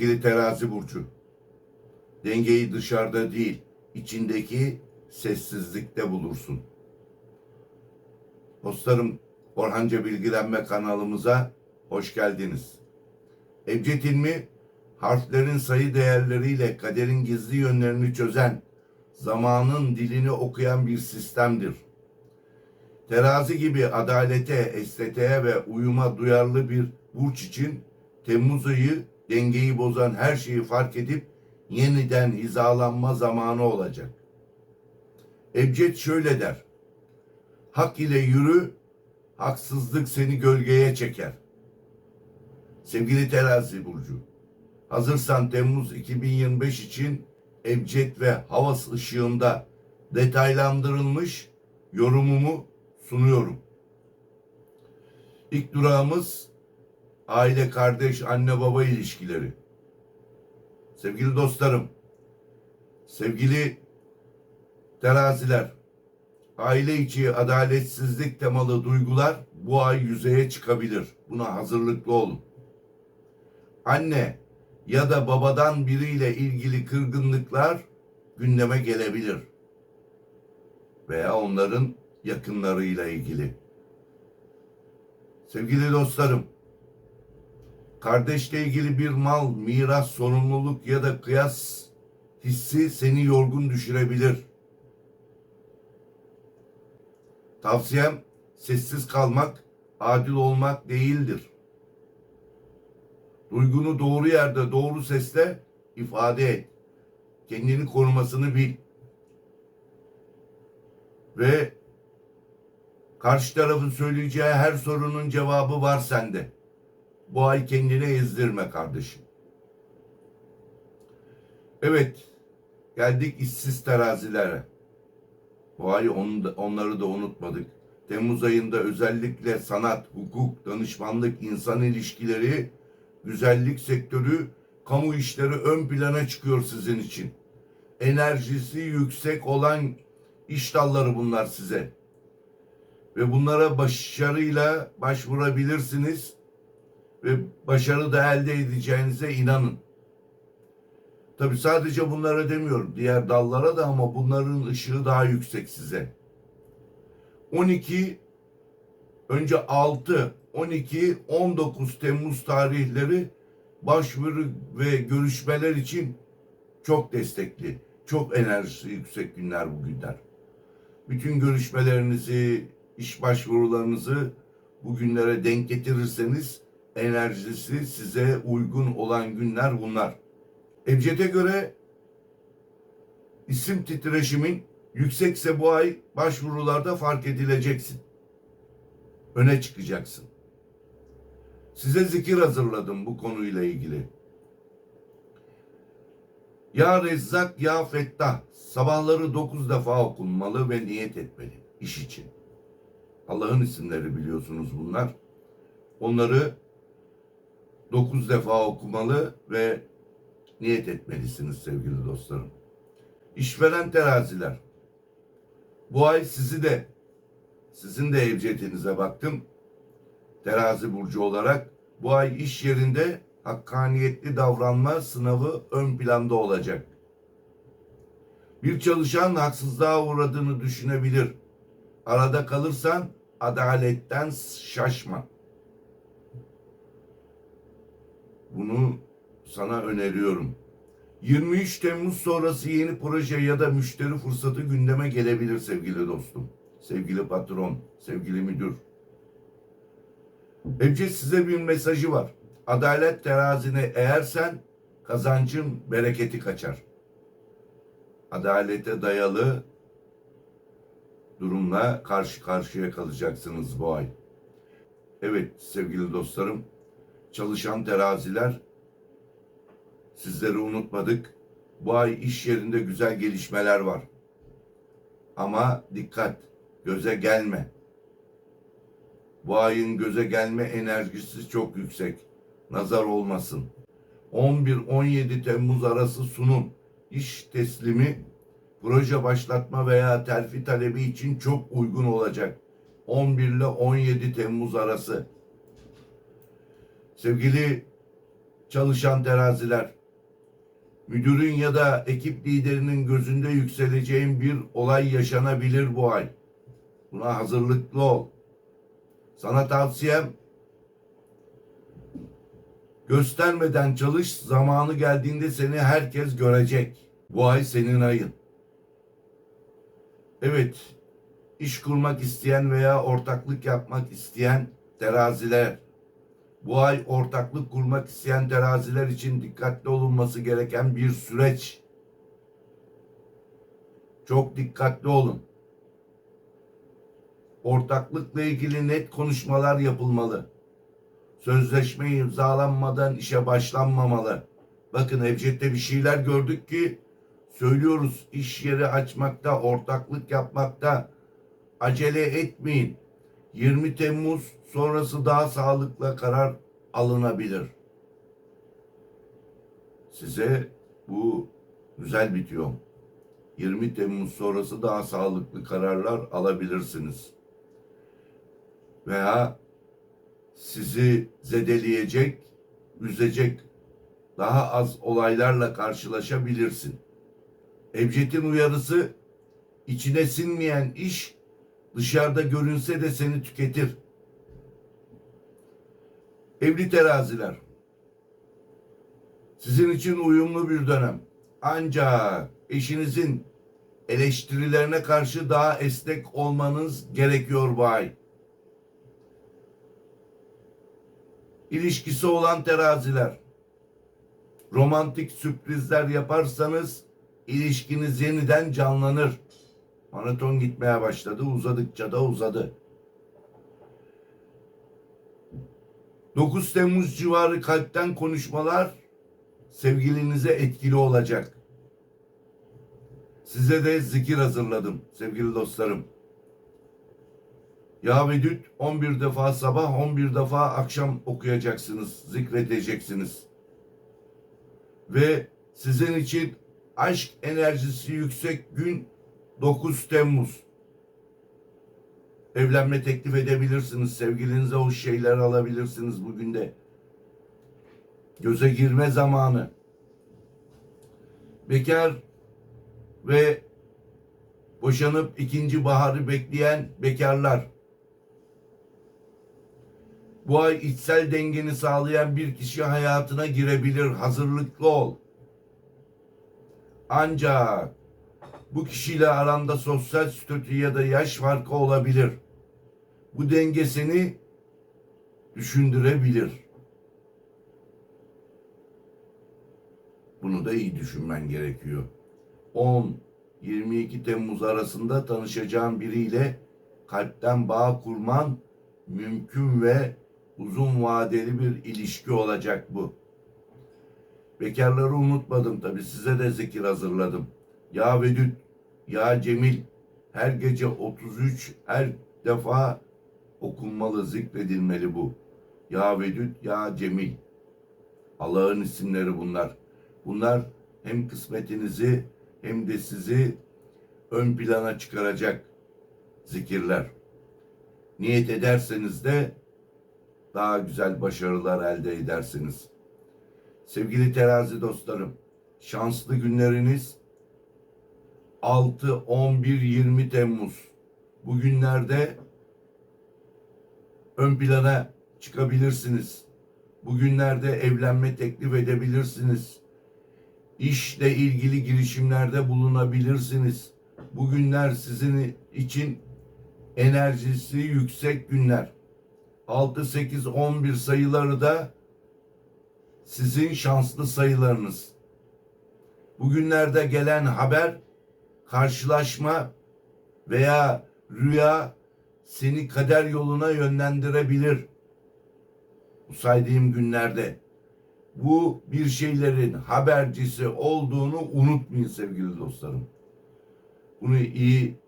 Sevgili terazi burcu. Dengeyi dışarıda değil, içindeki sessizlikte bulursun. Dostlarım, Orhanca Bilgilenme kanalımıza hoş geldiniz. Ebced ilmi, harflerin sayı değerleriyle kaderin gizli yönlerini çözen, zamanın dilini okuyan bir sistemdir. Terazi gibi adalete, estetiğe ve uyuma duyarlı bir burç için Temmuz ayı dengeyi bozan her şeyi fark edip yeniden hizalanma zamanı olacak. Ebced şöyle der. Hak ile yürü, haksızlık seni gölgeye çeker. Sevgili terazi burcu, hazırsan Temmuz 2025 için Ebced ve Havas ışığında detaylandırılmış yorumumu sunuyorum. İlk durağımız aile, kardeş, anne baba ilişkileri. Sevgili dostlarım, sevgili teraziler, aile içi adaletsizlik temalı duygular bu ay yüzeye çıkabilir. Buna hazırlıklı olun. Anne ya da babadan biriyle ilgili kırgınlıklar gündeme gelebilir. Veya onların yakınlarıyla ilgili. Sevgili dostlarım, kardeşle ilgili bir mal, miras, sorumluluk ya da kıyas hissi seni yorgun düşürebilir. Tavsiyem sessiz kalmak, adil olmak değildir. Duygunu doğru yerde, doğru sesle ifade et. Kendini korumasını bil. Ve karşı tarafın söyleyeceği her sorunun cevabı var sende. Bu ay kendini ezdirme kardeşim. Evet, geldik işsiz terazilere. Bu ay onu da, onları da unutmadık. Temmuz ayında özellikle sanat, hukuk, danışmanlık, insan ilişkileri, güzellik sektörü, kamu işleri ön plana çıkıyor sizin için. Enerjisi yüksek olan iş dalları bunlar size. Ve bunlara başarıyla başvurabilirsiniz ve başarı da elde edeceğinize inanın. Tabi sadece bunlara demiyorum. Diğer dallara da ama bunların ışığı daha yüksek size. 12 önce 6, 12, 19 Temmuz tarihleri başvuru ve görüşmeler için çok destekli, çok enerjisi yüksek günler bu günler. Bütün görüşmelerinizi, iş başvurularınızı bugünlere denk getirirseniz enerjisi size uygun olan günler bunlar. Ebced'e göre isim titreşimin yüksekse bu ay başvurularda fark edileceksin. Öne çıkacaksın. Size zikir hazırladım bu konuyla ilgili. Ya Rezzak ya Fettah sabahları dokuz defa okunmalı ve niyet etmeli iş için. Allah'ın isimleri biliyorsunuz bunlar. Onları dokuz defa okumalı ve niyet etmelisiniz sevgili dostlarım. İşveren teraziler. Bu ay sizi de sizin de evcetinize baktım. Terazi burcu olarak bu ay iş yerinde hakkaniyetli davranma sınavı ön planda olacak. Bir çalışan haksızlığa uğradığını düşünebilir. Arada kalırsan adaletten şaşma. Bunu sana öneriyorum. 23 Temmuz sonrası yeni proje ya da müşteri fırsatı gündeme gelebilir sevgili dostum. Sevgili patron, sevgili müdür. Ebced size bir mesajı var. Adalet terazine eğersen kazancın bereketi kaçar. Adalete dayalı durumla karşı karşıya kalacaksınız bu ay. Evet sevgili dostlarım, çalışan teraziler sizleri unutmadık. Bu ay iş yerinde güzel gelişmeler var. Ama dikkat, göze gelme. Bu ayın göze gelme enerjisi çok yüksek. Nazar olmasın. 11-17 Temmuz arası sunum, iş teslimi, proje başlatma veya terfi talebi için çok uygun olacak. 11 ile 17 Temmuz arası. Sevgili çalışan teraziler. Müdürün ya da ekip liderinin gözünde yükseleceğin bir olay yaşanabilir bu ay. Buna hazırlıklı ol. Sana tavsiyem göstermeden çalış zamanı geldiğinde seni herkes görecek. Bu ay senin ayın. Evet, iş kurmak isteyen veya ortaklık yapmak isteyen teraziler, bu ay ortaklık kurmak isteyen teraziler için dikkatli olunması gereken bir süreç. Çok dikkatli olun. Ortaklıkla ilgili net konuşmalar yapılmalı. Sözleşme imzalanmadan işe başlanmamalı. Bakın Evcet'te bir şeyler gördük ki söylüyoruz iş yeri açmakta, ortaklık yapmakta acele etmeyin. 20 Temmuz sonrası daha sağlıklı karar alınabilir. Size bu güzel bitiyor. 20 Temmuz sonrası daha sağlıklı kararlar alabilirsiniz. Veya sizi zedeleyecek, üzecek daha az olaylarla karşılaşabilirsin. Ebced'in uyarısı içine sinmeyen iş dışarıda görünse de seni tüketir. Evli teraziler. Sizin için uyumlu bir dönem. Ancak eşinizin eleştirilerine karşı daha esnek olmanız gerekiyor bu ay. İlişkisi olan teraziler. Romantik sürprizler yaparsanız ilişkiniz yeniden canlanır. Maraton gitmeye başladı. Uzadıkça da uzadı. 9 Temmuz civarı kalpten konuşmalar sevgilinize etkili olacak. Size de zikir hazırladım sevgili dostlarım. Ya Vedüt 11 defa sabah 11 defa akşam okuyacaksınız, zikredeceksiniz. Ve sizin için aşk enerjisi yüksek gün 9 Temmuz. Evlenme teklif edebilirsiniz. Sevgilinize o şeyler alabilirsiniz bugün de. Göze girme zamanı. Bekar ve boşanıp ikinci baharı bekleyen bekarlar. Bu ay içsel dengeni sağlayan bir kişi hayatına girebilir. Hazırlıklı ol. Ancak bu kişiyle aranda sosyal statü ya da yaş farkı olabilir. Bu denge seni düşündürebilir. Bunu da iyi düşünmen gerekiyor. 10-22 Temmuz arasında tanışacağın biriyle kalpten bağ kurman mümkün ve uzun vadeli bir ilişki olacak bu. Bekarları unutmadım tabi size de zikir hazırladım. Ya Vedüt, Ya Cemil her gece 33 her defa okunmalı, zikredilmeli bu. Ya Vedüt, Ya Cemil. Allah'ın isimleri bunlar. Bunlar hem kısmetinizi hem de sizi ön plana çıkaracak zikirler. Niyet ederseniz de daha güzel başarılar elde edersiniz. Sevgili terazi dostlarım, şanslı günleriniz 6, 11, 20 Temmuz. Bu günlerde ön plana çıkabilirsiniz. Bugünlerde evlenme teklif edebilirsiniz. İşle ilgili girişimlerde bulunabilirsiniz. Bugünler sizin için enerjisi yüksek günler. 6, 8, 11 sayıları da sizin şanslı sayılarınız. Bugünlerde gelen haber, karşılaşma veya rüya seni kader yoluna yönlendirebilir. Bu saydığım günlerde bu bir şeylerin habercisi olduğunu unutmayın sevgili dostlarım. Bunu iyi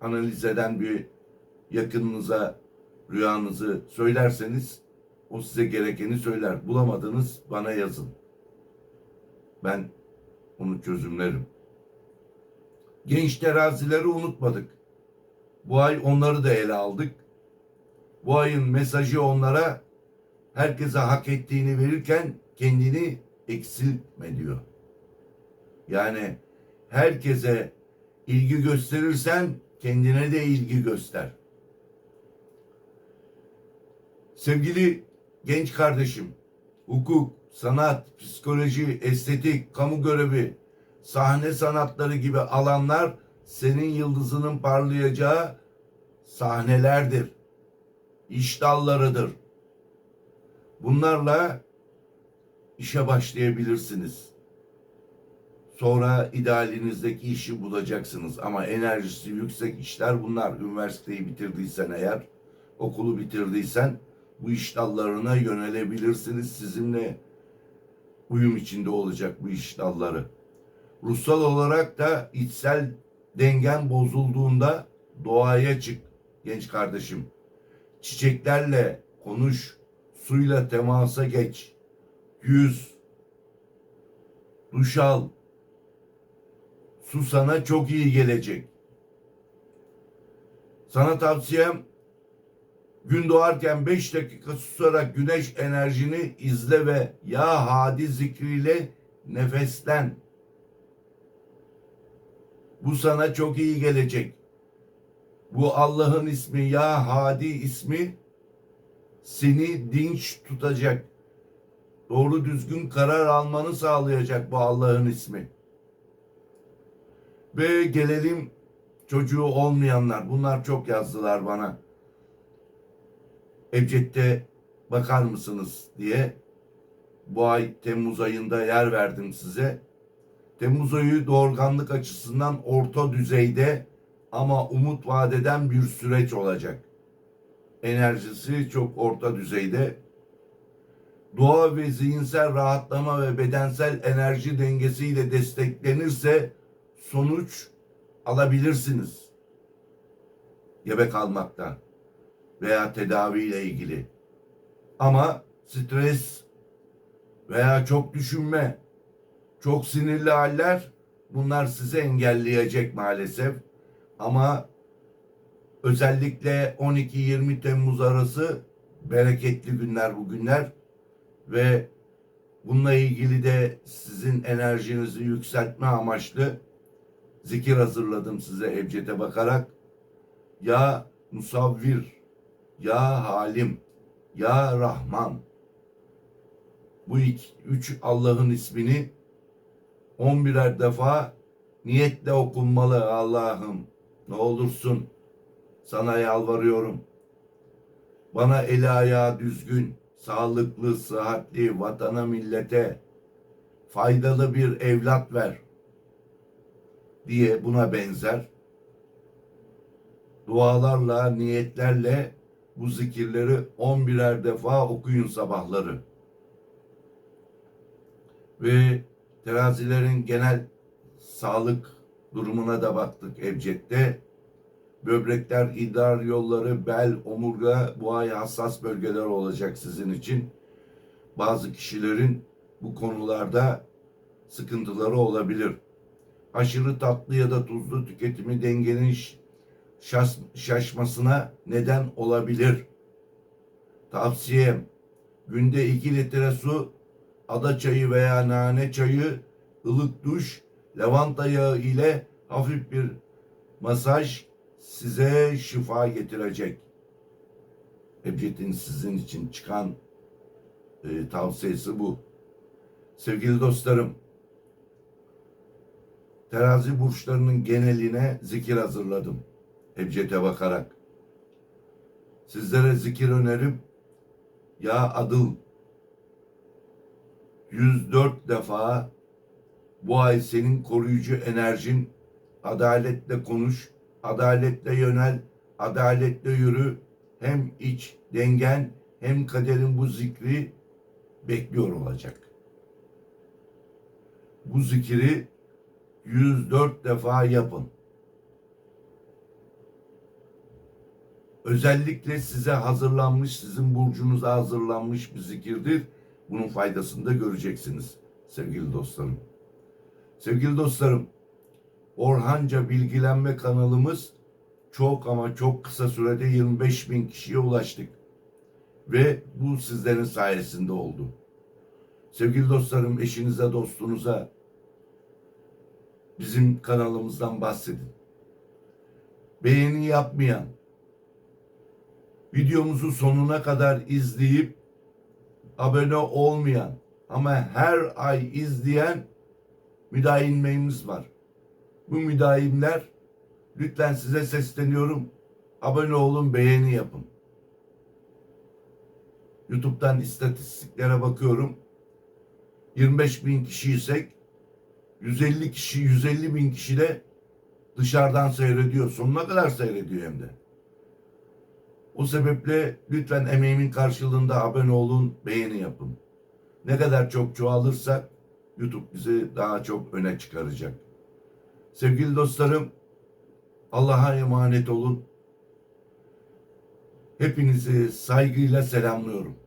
analiz eden bir yakınınıza rüyanızı söylerseniz o size gerekeni söyler. Bulamadınız bana yazın. Ben onu çözümlerim. Genç terazileri unutmadık. Bu ay onları da ele aldık. Bu ayın mesajı onlara herkese hak ettiğini verirken kendini eksiltme diyor. Yani herkese ilgi gösterirsen kendine de ilgi göster. Sevgili genç kardeşim, hukuk, sanat, psikoloji, estetik, kamu görevi, sahne sanatları gibi alanlar senin yıldızının parlayacağı sahnelerdir. İş dallarıdır. Bunlarla işe başlayabilirsiniz. Sonra idealinizdeki işi bulacaksınız. Ama enerjisi yüksek işler bunlar. Üniversiteyi bitirdiysen eğer, okulu bitirdiysen bu iş dallarına yönelebilirsiniz. Sizinle uyum içinde olacak bu iş dalları. Ruhsal olarak da içsel dengen bozulduğunda doğaya çık genç kardeşim. Çiçeklerle konuş, suyla temasa geç. Yüz, duş al. Su sana çok iyi gelecek. Sana tavsiyem gün doğarken 5 dakika susarak güneş enerjini izle ve ya hadi zikriyle nefeslen. Bu sana çok iyi gelecek. Bu Allah'ın ismi ya hadi ismi seni dinç tutacak. Doğru düzgün karar almanı sağlayacak bu Allah'ın ismi. Ve gelelim çocuğu olmayanlar. Bunlar çok yazdılar bana. Ebced'de bakar mısınız diye. Bu ay Temmuz ayında yer verdim size. Temmuz ayı doğurganlık açısından orta düzeyde ama umut vadeden bir süreç olacak. Enerjisi çok orta düzeyde. Doğa ve zihinsel rahatlama ve bedensel enerji dengesiyle desteklenirse sonuç alabilirsiniz. Gebe kalmaktan veya tedaviyle ilgili. Ama stres veya çok düşünme, çok sinirli haller bunlar sizi engelleyecek maalesef. Ama özellikle 12-20 Temmuz arası bereketli günler bu günler ve bununla ilgili de sizin enerjinizi yükseltme amaçlı zikir hazırladım size Ebced'e bakarak. Ya Musavvir, Ya Halim, Ya Rahman. Bu iki, üç Allah'ın ismini 11'er defa niyetle okunmalı Allah'ım. Ne olursun sana yalvarıyorum. Bana eli ayağı düzgün, sağlıklı, sıhhatli, vatana millete faydalı bir evlat ver diye buna benzer dualarla, niyetlerle bu zikirleri 11'er defa okuyun sabahları. Ve terazilerin genel sağlık durumuna da baktık Ebced'de. Böbrekler, idrar yolları, bel, omurga bu ay hassas bölgeler olacak sizin için. Bazı kişilerin bu konularda sıkıntıları olabilir. Aşırı tatlı ya da tuzlu tüketimi dengenin şaş, şaşmasına neden olabilir. Tavsiyem günde 2 litre su, ada çayı veya nane çayı, ılık duş, lavanta yağı ile hafif bir masaj size şifa getirecek. Ebced'in sizin için çıkan e, tavsiyesi bu. Sevgili dostlarım, terazi burçlarının geneline zikir hazırladım. Ebced'e bakarak. Sizlere zikir önerim. Ya Adıl 104 defa bu ay senin koruyucu enerjin adaletle konuş, adaletle yönel, adaletle yürü. Hem iç dengen hem kaderin bu zikri bekliyor olacak. Bu zikri 104 defa yapın. Özellikle size hazırlanmış, sizin burcunuza hazırlanmış bir zikirdir. Bunun faydasını da göreceksiniz sevgili dostlarım. Sevgili dostlarım, Orhanca Bilgilenme kanalımız çok ama çok kısa sürede 25 bin kişiye ulaştık. Ve bu sizlerin sayesinde oldu. Sevgili dostlarım, eşinize, dostunuza bizim kanalımızdan bahsedin. Beğeni yapmayan, videomuzu sonuna kadar izleyip abone olmayan ama her ay izleyen müdahimlerimiz var. Bu müdahimler lütfen size sesleniyorum. Abone olun, beğeni yapın. YouTube'dan istatistiklere bakıyorum. 25 bin kişiysek 150 kişi, 150 bin kişi de dışarıdan seyrediyor. Sonuna kadar seyrediyor hem de. O sebeple lütfen emeğimin karşılığında abone olun, beğeni yapın. Ne kadar çok çoğalırsak YouTube bizi daha çok öne çıkaracak. Sevgili dostlarım, Allah'a emanet olun. Hepinizi saygıyla selamlıyorum.